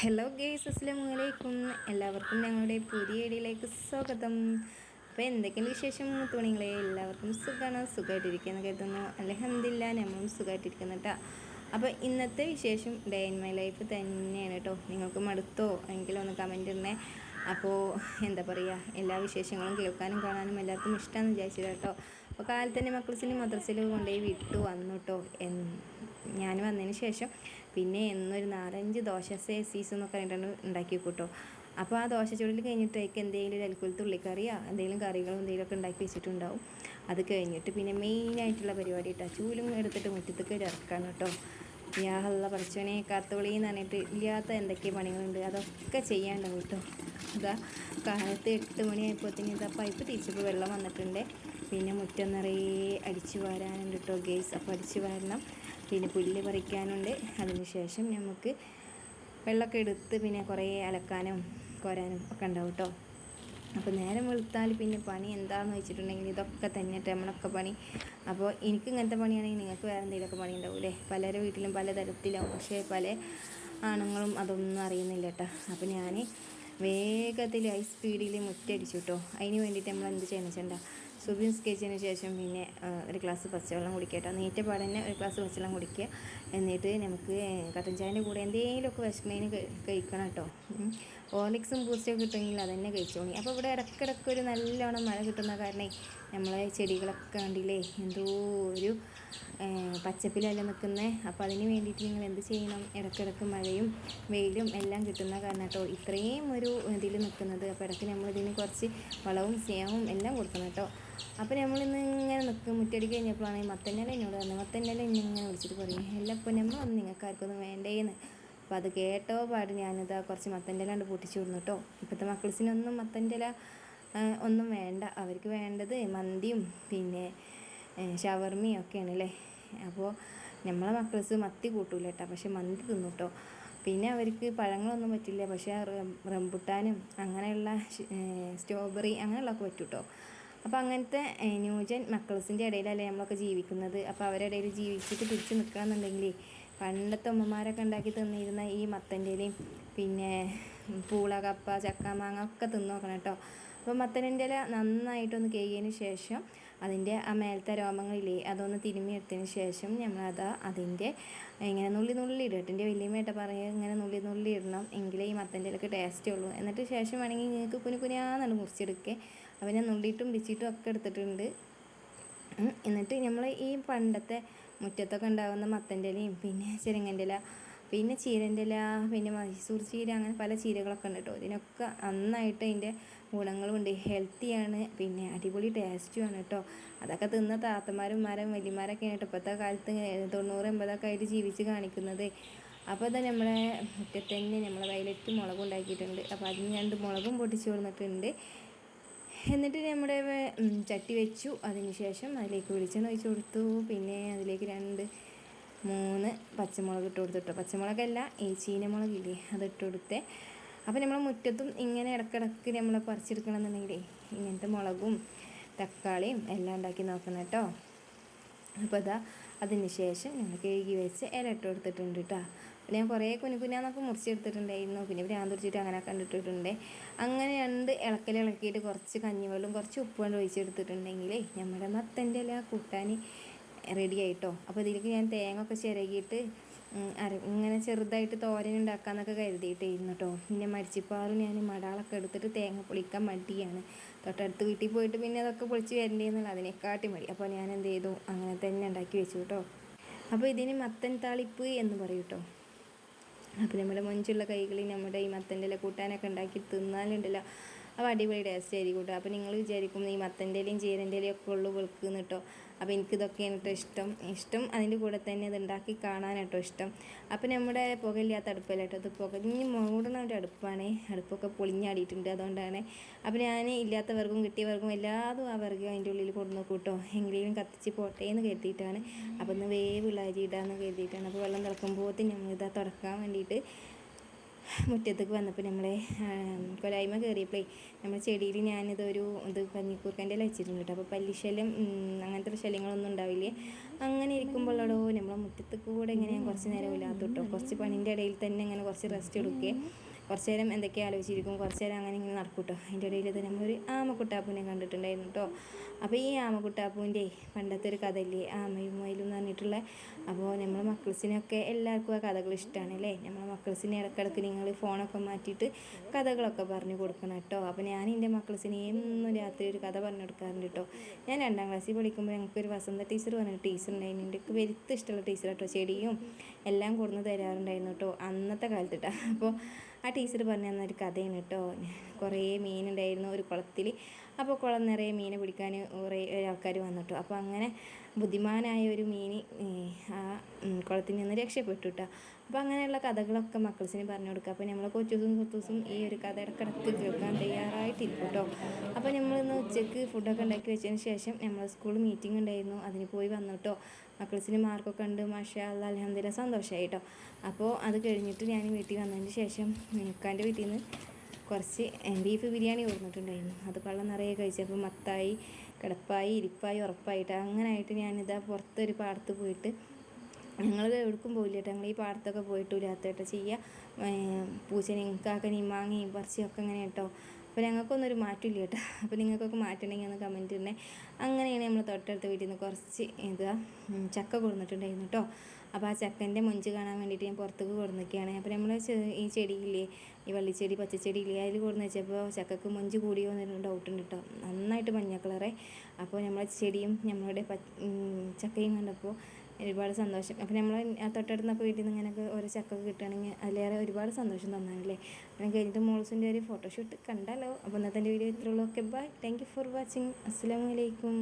Hello guys അസ്സാം വലൈക്കും എല്ലാവർക്കും ഞങ്ങളുടെ പുതിയ ഇടയിലേക്ക് സ്വാഗതം. അപ്പോൾ എന്തൊക്കെയാണ് വിശേഷം? തുണികളെ എല്ലാവർക്കും സുഖമാണ് സുഖമായിട്ടിരിക്കുകയെന്ന് കരുതുന്നു. അലഹമില്ല നമ്മളും സുഖമായിട്ടിരിക്കുന്നു കേട്ടോ അപ്പോൾ ഇന്നത്തെ വിശേഷം ഡേ ഇൻ മൈ ലൈഫ് തന്നെയാണ് കേട്ടോ നിങ്ങൾക്ക് മടുത്തോ? എങ്കിലും ഒന്ന് കമന്റ് ഇടണേ. അപ്പോൾ എന്താ പറയുക എല്ലാ വിശേഷങ്ങളും കേൾക്കാനും കാണാനും എല്ലാവർക്കും ഇഷ്ടമാണെന്ന് വിചാരിച്ചത് കേട്ടോ അപ്പോൾ കാലത്തന്നെ തന്നെ മദ്രസിലും കൊണ്ടുപോയി വിട്ടു വന്നു കേട്ടോ ഞാൻ വന്നതിന് ശേഷം പിന്നെ എന്നൊരു നാലഞ്ച് ദോശ സീസ് എന്നൊക്കെ പറഞ്ഞിട്ടാണ് ഉണ്ടാക്കി കൂട്ടോ. അപ്പോൾ ആ ദോശ ചുടൽ കഴിഞ്ഞിട്ടേക്ക് എന്തെങ്കിലും അൽക്കുലത്ത് ഉള്ളിക്കറിയോ എന്തെങ്കിലും കറികളോ എന്തെങ്കിലുമൊക്കെ ഉണ്ടാക്കി വെച്ചിട്ടുണ്ടാവും. അത് കഴിഞ്ഞിട്ട് പിന്നെ മെയിനായിട്ടുള്ള പരിപാടി കേട്ടോ. ചൂലും എടുത്തിട്ട് മുറ്റത്തേക്ക് ഇറക്കാണ് കേട്ടോ. യാഹല്ല പഠിച്ചവനെ കാത്തോളി എന്ന് പറഞ്ഞിട്ട് ഇല്ലാത്ത എന്തൊക്കെ പണികളുണ്ട് അതൊക്കെ ചെയ്യാണ്ടാവും കേട്ടോ. ഇതാ കാലത്ത് എട്ട് മണിയായപ്പോഴത്തേന് ഇതാ പൈപ്പ് തിരിച്ചപ്പോൾ വെള്ളം വന്നിട്ടുണ്ട്. പിന്നെ മുറ്റം നിറയെ അടിച്ചു വാരാനുണ്ട് കേട്ടോ ഗേസ് അപ്പോൾ അടിച്ചു വാരണം. പിന്നെ പുല്ല് പറിക്കാനുണ്ട്. അതിന് ശേഷം നമുക്ക് വെള്ളമൊക്കെ എടുത്ത് പിന്നെ കുറേ അലക്കാനും കോരാനും ഒക്കെ ഉണ്ടാവും കേട്ടോ അപ്പോൾ നേരം വെളുത്താൽ പിന്നെ പണി എന്താണെന്ന് വെച്ചിട്ടുണ്ടെങ്കിൽ ഇതൊക്കെ തന്നെ നമ്മളൊക്കെ പണി. അപ്പോൾ എനിക്ക് ഇങ്ങനത്തെ പണിയാണെങ്കിൽ നിങ്ങൾക്ക് വേറെ എന്തെങ്കിലുമൊക്കെ പണി ഉണ്ടാവും അല്ലേ പലരുടെ വീട്ടിലും പല തരത്തിലാവും പക്ഷേ പല ആണുങ്ങളും അതൊന്നും അറിയുന്നില്ല കേട്ടോ അപ്പോൾ ഞാൻ വേഗത്തിൽ ഹൈ സ്പീഡിൽ മുറ്റടിച്ചു കേട്ടോ അതിന് വേണ്ടിയിട്ട് നമ്മൾ എന്ത് ചെയ്യണം വെച്ചാൽ സുബി നിസ്കരിച്ചതിന് ശേഷം പിന്നെ ഒരു ഗ്ലാസ് പച്ചവെള്ളം കുടിക്കുക കേട്ടോ. നീറ്റ പാടന്നെ ഒരു ഗ്ലാസ് പച്ചവെള്ളം കുടിക്കുക. എന്നിട്ട് നമുക്ക് കട്ടൻ ചായന്റെ കൂടെ എന്തെങ്കിലുമൊക്കെ വിശക്കുന്നതിന് കഴിക്കണം കേട്ടോ. ഓർലിക്സും ബൂസ്റ്റൊക്കെ കിട്ടുമെങ്കിൽ അതന്നെ കഴിച്ചോളി. അപ്പോൾ ഇവിടെ ഇടയ്ക്കിടയ്ക്ക് ഒരു നല്ലോണം മഴ കിട്ടുന്ന കാരണം നമ്മളെ ചെടികളൊക്കെ കണ്ടില്ലേ? എന്തോ ഒരു പച്ചപ്പിലല്ല നിൽക്കുന്നത് അപ്പോൾ അതിന് വേണ്ടിയിട്ട് നിങ്ങൾ എന്ത് ചെയ്യണം? ഇടയ്ക്കിടയ്ക്ക് മഴയും വെയിലും എല്ലാം കിട്ടുന്ന കാരണം കേട്ടോ ഇത്രയും ഒരു ഇതിൽ നിൽക്കുന്നത്. അപ്പോൾ ഇടയ്ക്ക് നമ്മളിതിന് കുറച്ച് വളവും സ്നേഹവും എല്ലാം കൊടുക്കണം കേട്ടോ. അപ്പോൾ നമ്മളിന്ന് ഇങ്ങനെ നിൽക്കും. മുറ്റടി കഴിഞ്ഞപ്പോഴാണ് മത്തന്നല എന്നോട് പറഞ്ഞത്. മത്തന്നല ഇന്നിങ്ങനെ വിളിച്ചിട്ട് പറയും. എല്ലാം ഇപ്പോൾ നമ്മളൊന്നും നിങ്ങൾക്ക് ആർക്കൊന്നും വേണ്ടേന്ന്. അപ്പോൾ അത് കേട്ടോ പാട് ഞാനിതാ കുറച്ച് മത്തന്റെ ഇല പൊട്ടിച്ചു വിടുന്നു കേട്ടോ. ഇപ്പോഴത്തെ മക്കൾസിനൊന്നും മത്തന്റെ ഇല ഒന്നും വേണ്ട. അവർക്ക് വേണ്ടത് മന്തിയും പിന്നെ ഷവർമയും ഒക്കെയാണ് അല്ലേ അപ്പോൾ നമ്മളെ മക്കൾസ് മത്തി കൂട്ടൂല കേട്ടോ പക്ഷെ മന്തി തിന്നു കേട്ടോ പിന്നെ അവർക്ക് പഴങ്ങളൊന്നും പറ്റില്ല. പക്ഷേ റംബുട്ടാനും അങ്ങനെയുള്ള സ്ട്രോബെറി അങ്ങനെയുള്ളതൊക്കെ പറ്റും കേട്ടോ അപ്പോൾ അങ്ങനത്തെ ന്യൂജൻ മക്കൾസിന്റെ ഇടയിലല്ലേ നമ്മളൊക്കെ ജീവിക്കുന്നത്. അപ്പോൾ അവരുടെ ഇടയിൽ ജീവിച്ചിട്ട് പിടിച്ച് നിൽക്കണമെന്നുണ്ടെങ്കിൽ പണ്ടത്തെ ഉമ്മമാരൊക്കെ ഉണ്ടാക്കി തിന്നിരുന്ന ഈ മത്തന്റെലയും പിന്നെ പൂളകപ്പ ചക്ക മാങ്ങ ഒക്കെ തിന്നു നോക്കണം കേട്ടോ അപ്പോൾ മത്തനിന്റെ ഇല നന്നായിട്ടൊന്ന് കേഴിയതിന് ശേഷം അതിന്റെ ആ മേലത്തെ രോമങ്ങളില്ലേ അതൊന്ന് തിരുമ്മിയെടുത്തതിന് ശേഷം നമ്മളത് അതിന്റെ ഇങ്ങനെ നുള്ളി നുള്ളി ഇടും. എന്റെ വലിയമ്മയായിട്ട് പറയുക ഇങ്ങനെ നുള്ളി നുള്ളി ഇടണം എങ്കിലേ ഈ മത്തന്റെ ഇലക്ക് ടേസ്റ്റേ ഉള്ളൂ. എന്നിട്ട് ശേഷം വേണമെങ്കിൽ നിങ്ങൾക്ക് കുനു കുനാന്നാണ് മുറിച്ചെടുക്കുക അപ്പം ഞാൻ നുള്ളിയിട്ടും പിച്ചിട്ടും ഒക്കെ എടുത്തിട്ടുണ്ട്. എന്നിട്ട് നമ്മൾ ഈ പണ്ടത്തെ മുറ്റത്തൊക്കെ ഉണ്ടാകുന്ന മത്തന്റെ ഇലയും പിന്നെ ചെരങ്ങന്റെ ഇല പിന്നെ ചീരന്റെ ഇല പിന്നെ മൈസൂർ ചീര അങ്ങനെ പല ചീരകളൊക്കെ ഉണ്ട് കേട്ടോ. ഇതിനൊക്കെ നന്നായിട്ട് അതിന്റെ ഗുണങ്ങളുണ്ട്. ഹെൽത്തിയാണ് പിന്നെ അടിപൊളി ടേസ്റ്റുമാണ് കേട്ടോ. അതൊക്കെ തിന്ന താത്തമാരും മരം വലിയമാരൊക്കെ ആയിട്ട് ഇപ്പോഴത്തെ കാലത്ത് തൊണ്ണൂറ് എൺപതൊക്കെ ആയിട്ട് ജീവിച്ച് കാണിക്കുന്നത്. അപ്പോൾ തന്നെ നമ്മളെ മുറ്റത്ത് തന്നെ നമ്മളെ വയലറ്റ് മുളകും ഉണ്ടാക്കിയിട്ടുണ്ട്. അപ്പോൾ അതിന് രണ്ട് മുളകും പൊട്ടിച്ച് കൊടുത്തിട്ടുണ്ട്. എന്നിട്ട് നമ്മുടെ ചട്ടി വെച്ചു. അതിന് ശേഷം അതിലേക്ക് വെളിച്ചെണ്ണ ഒഴിച്ച് കൊടുത്തു. പിന്നെ അതിലേക്ക് രണ്ട് മൂന്ന് പച്ചമുളക് ഇട്ട് കൊടുത്തിട്ടോ പച്ചമുളകല്ല ഈ ചീനമുളകില്ലേ അത് ഇട്ട് കൊടുത്തേ. അപ്പോൾ നമ്മൾ മുറ്റത്തും ഇങ്ങനെ ഇടക്കിടക്ക് നമ്മൾ പറിച്ചെടുക്കണമെന്നുണ്ടെങ്കിലേ ഇങ്ങനത്തെ മുളകും തക്കാളിയും എല്ലാം ഉണ്ടാക്കി നോക്കണം കേട്ടോ അപ്പോൾ അതാ അതിന് ശേഷം ഞങ്ങൾ കഴുകി വെച്ച് ഇല ഇട്ട് കൊടുത്തിട്ടുണ്ട് കേട്ടോ ഞാൻ കുറേ കുനുകുനാന്നൊക്കെ മുറിച്ചെടുത്തിട്ടുണ്ടായിരുന്നു. പിന്നെ ഭ്രാന്ത് പിടിച്ചിട്ട് അങ്ങനെ കണ്ടിട്ടിട്ടുണ്ട്. അങ്ങനെ രണ്ട് ഇളക്കൽ ഇളക്കിയിട്ട് കുറച്ച് കഞ്ഞിവെള്ളം കുറച്ച് ഉപ്പ് കൊണ്ട് ഒഴിച്ചെടുത്തിട്ടുണ്ടെങ്കിൽ നമ്മുടെ മത്തന്റെ ഇല കൂട്ടാൻ റെഡി ആയിട്ടോ. അപ്പോൾ ഇതിലേക്ക് ഞാൻ തേങ്ങ ഒക്കെ ചിരകിയിട്ട് അര ഇങ്ങനെ ചെറുതായിട്ട് തോരൻ ഉണ്ടാക്കാമെന്നൊക്കെ കരുതിയിട്ടായിരുന്നു കേട്ടോ പിന്നെ മരിച്ചിപ്പാറും ഞാൻ മടാളൊക്കെ എടുത്തിട്ട് തേങ്ങ പൊളിക്കാൻ മടിയാണ്. തൊട്ടടുത്ത് വീട്ടിൽ പോയിട്ട് പിന്നെ അതൊക്കെ പൊളിച്ച് വരണ്ടേന്നുള്ള അതിനെക്കാട്ടി മടി. അപ്പോൾ ഞാൻ എന്ത് ചെയ്തു? അങ്ങനെ തന്നെ ഉണ്ടാക്കി വെച്ചു കേട്ടോ അപ്പോൾ ഇതിന് മത്തൻ താളിപ്പ് എന്ന് പറയും കേട്ടോ അപ്പോൾ നമ്മുടെ മൊഞ്ചുള്ള കൈകളിൽ നമ്മുടെ ഈ മത്തന്റെ കൂട്ടാനൊക്കെ ഉണ്ടാക്കി തിന്നാലുണ്ടല്ലോ. അപ്പോൾ അടിപൊളി ടേസ്റ്റ് ആയിരിക്കും കേട്ടോ അപ്പോൾ നിങ്ങൾ വിചാരിക്കും ഈ മത്തന്റെ ഇലയും ചീരന്റെ ഇലയും ഒക്കെ ഉള്ളു വെളുക്കുന്നു കേട്ടോ അപ്പോൾ എനിക്കിതൊക്കെയാണ് കേട്ടോ ഇഷ്ടം. ഇഷ്ടം അതിന്റെ കൂടെ തന്നെ ഇത് ഉണ്ടാക്കി കാണാൻ കേട്ടോ ഇഷ്ടം. അപ്പോൾ നമ്മുടെ പുകയില്ലാത്ത അടുപ്പല്ല കേട്ടോ അത് പുകഞ്ഞ് മൂടുന്ന ഒരു അടുപ്പാണ്. അടുപ്പൊക്കെ പൊളിഞ്ഞാടിയിട്ടുണ്ട് അതുകൊണ്ടാണ്. അപ്പോൾ ഞാൻ ഇല്ലാത്തവർക്കും കിട്ടിയവർക്കും എല്ലാതും ആ വർഗം അതിന്റെ ഉള്ളിൽ കൊടുന്നു കൂട്ടോ എങ്കിലും കത്തിച്ച് പോട്ടെ എന്ന് കരുതിയിട്ടാണ്. അപ്പോൾ ഒന്ന് വേവുള്ള അരി ഇടാമെന്ന് കരുതിയിട്ടാണ്. അപ്പോൾ വെള്ളം തിളക്കുമ്പോൾ നമ്മൾ ഇതാ തുടക്കാൻ വേണ്ടിയിട്ട് മുറ്റത്തേക്ക് വന്നപ്പോൾ നമ്മളെ കൊലായ്മ കയറിയപ്പോഴേ നമ്മൾ ചെടിയിൽ ഞാനിതൊരു ഇത് കഞ്ഞിക്കൂർക്കന്റെ വെച്ചിട്ടുണ്ട് കേട്ടോ. അപ്പോൾ പല്ലിശല്യം അങ്ങനത്തെ ശല്യങ്ങളൊന്നും ഉണ്ടാവില്ലേ. അങ്ങനെ ഇരിക്കുമ്പോഴോ നമ്മളെ മുറ്റത്തേക്ക് കൂടെ ഇങ്ങനെ കുറച്ച് നേരം ഇല്ലാത്ത കേട്ടോ. കുറച്ച് പണിന്റെ ഇടയിൽ തന്നെ ഇങ്ങനെ കുറച്ച് റെസ്റ്റ് എടുക്കുകയും കുറച്ച് നേരം എന്തൊക്കെ ആലോചിച്ചിരിക്കും. കുറച്ച് നേരം അങ്ങനെ ഇങ്ങനെ നടക്കും കേട്ടോ. അതിന്റെ ഇടയിൽ തന്നെ നമ്മളൊരു ആമക്കുട്ടാപ്പൂനെ കണ്ടിട്ടുണ്ടായിരുന്നു കേട്ടോ. അപ്പോൾ ഈ ആമക്കുട്ടാപ്പൂന്റെ പണ്ടത്തെ ഒരു കഥയില്ലേ ആമയും മയിലും എന്ന് പറഞ്ഞിട്ടുള്ള അപ്പോൾ നമ്മളെ മക്കൾസിനൊക്കെ എല്ലാവർക്കും ആ കഥകൾ ഇഷ്ടമാണ് അല്ലേ? നമ്മളെ മക്കൾസിനെ ഇടക്കിടക്ക് നിങ്ങൾ ഫോണൊക്കെ മാറ്റിയിട്ട് കഥകളൊക്കെ പറഞ്ഞു കൊടുക്കണം കേട്ടോ. അപ്പോൾ ഞാൻ എന്റെ മക്കൾസിന് എന്നും രാത്രി ഒരു കഥ പറഞ്ഞു കൊടുക്കാറുണ്ട് കേട്ടോ. ഞാൻ രണ്ടാം ക്ലാസ്സിൽ പഠിക്കുമ്പോൾ ഞങ്ങൾക്കൊരു വസന്ത ടീച്ചർ പറഞ്ഞ ടീച്ചർ ഉണ്ടായിരുന്നു എനിക്ക് വരുത്ത് ഇഷ്ടമുള്ള ടീച്ചർ കേട്ടോ. ചെടിയും എല്ലാം കൊടുന്ന് തരാറുണ്ടായിരുന്നു കേട്ടോ അന്നത്തെ കാലത്ത് കേട്ടോ അപ്പോൾ ആ ടീച്ചർ പറഞ്ഞു തന്ന ഒരു കഥയാണ് കേട്ടോ. കുറേ മീനുണ്ടായിരുന്നു ഒരു കുളത്തിൽ അപ്പോൾ കുളം നിറയെ മീനെ പിടിക്കാൻ കുറേ ആൾക്കാർ വന്നിട്ടു. അപ്പോൾ അങ്ങനെ ബുദ്ധിമാനായ ഒരു മീൻ ആ കുളത്തിൽ നിന്ന് രക്ഷപ്പെട്ടു കേട്ടോ അപ്പോൾ അങ്ങനെയുള്ള കഥകളൊക്കെ മക്കൾസിന് പറഞ്ഞു കൊടുക്കുക അപ്പോൾ നമ്മൾ കൊച്ചുസും കൊത്തൂസും ഈ ഒരു കഥ ഇടക്കിടക്ക് കേൾക്കാൻ തയ്യാറായിട്ടിരിക്കും കേട്ടോ അപ്പോൾ നമ്മളിന്ന് ഉച്ചയ്ക്ക് ഫുഡൊക്കെ ഉണ്ടാക്കി വെച്ചതിന് ശേഷം നമ്മൾ സ്കൂൾ മീറ്റിംഗ് ഉണ്ടായിരുന്നു. അതിന് പോയി വന്നു കേട്ടോ മക്കൾസിന് മാർക്കൊക്കെ ഉണ്ട്. മാഷാ അല്ലാ അലഹമ്മദില്ല സന്തോഷമായി കേട്ടോ അപ്പോൾ അത് കഴിഞ്ഞിട്ട് ഞാൻ വീട്ടിൽ വന്നതിന് ശേഷം ഉക്കാന്റെ വീട്ടിൽ നിന്ന് കുറച്ച് ബീഫ് ബിരിയാണി കൊടുത്തിട്ടുണ്ടായിരുന്നു അത് കള്ളം നിറയെ കഴിച്ചപ്പോൾ മത്തായി കിടപ്പായി ഇരിപ്പായി ഉറപ്പായിട്ട് അങ്ങനെ ആയിട്ട് ഞാനിതാ പുറത്തൊരു പാടത്ത് പോയിട്ട് ഞങ്ങൾ എവിടേക്കും പോയില്ല കേട്ടോ. ഞങ്ങൾ ഈ പാടത്തൊക്കെ പോയിട്ട് രാത്രിയായിട്ട് ചെയ്യുക. പൂച്ചനെയും കാക്കനെയും മാങ്ങയും പറിച്ചൊക്കെ അങ്ങനെ കേട്ടോ. അപ്പോൾ ഞങ്ങൾക്കൊന്നും ഒരു മാറ്റമില്ല കേട്ടോ. അപ്പോൾ നിങ്ങൾക്കൊക്കെ മാറ്റണമെങ്കിൽ ഒന്ന് കമന്റ് ഇടണേ. അങ്ങനെയാണ് നമ്മൾ തൊട്ടടുത്ത വീട്ടിൽ നിന്ന് കുറച്ച് ഇതാ ചക്ക കൊടുത്തിട്ടുണ്ടായിരുന്നു കേട്ടോ. അപ്പോൾ ആ ചക്കന്റെ മൊഞ്ച് കാണാൻ വേണ്ടിയിട്ട് ഞാൻ പുറത്തേക്ക് കൊടുന്നൊക്കെയാണ് അപ്പോൾ നമ്മൾ ഈ ചെടിയില്ലേ ഈ വള്ളിച്ചെടി പച്ചച്ചെടി ഇല്ലേ അതിൽ കൊടുന്ന് വെച്ചപ്പോൾ ചക്കക്ക് മൊഞ്ച് കൂടിയോ എന്നൊരു ഡൗട്ട് ഉണ്ട് കേട്ടോ നന്നായിട്ട് മഞ്ഞ കളറേ അപ്പോൾ നമ്മളെ ചെടിയും നമ്മളുടെ ചക്കയും കണ്ടപ്പോൾ ഒരുപാട് സന്തോഷം. അപ്പോൾ നമ്മൾ തൊട്ടടുത്തൊക്കെ വീട്ടിൽ നിന്ന് ഇങ്ങനെയൊക്കെ ഓരോ ചക്ക കിട്ടുകയാണെങ്കിൽ അതിലേറെ ഒരുപാട് സന്തോഷം തന്നാണല്ലേ. അങ്ങനെ കഴിഞ്ഞിട്ട് മോൾസിന്റെ ഒരു ഫോട്ടോഷൂട്ട് കണ്ടാലോ. അപ്പോൾ ഇന്നത്തെ വീഡിയോ ഇത്രയുള്ളൂ okay bye thank you for watching അസ്സാം വലൈക്കും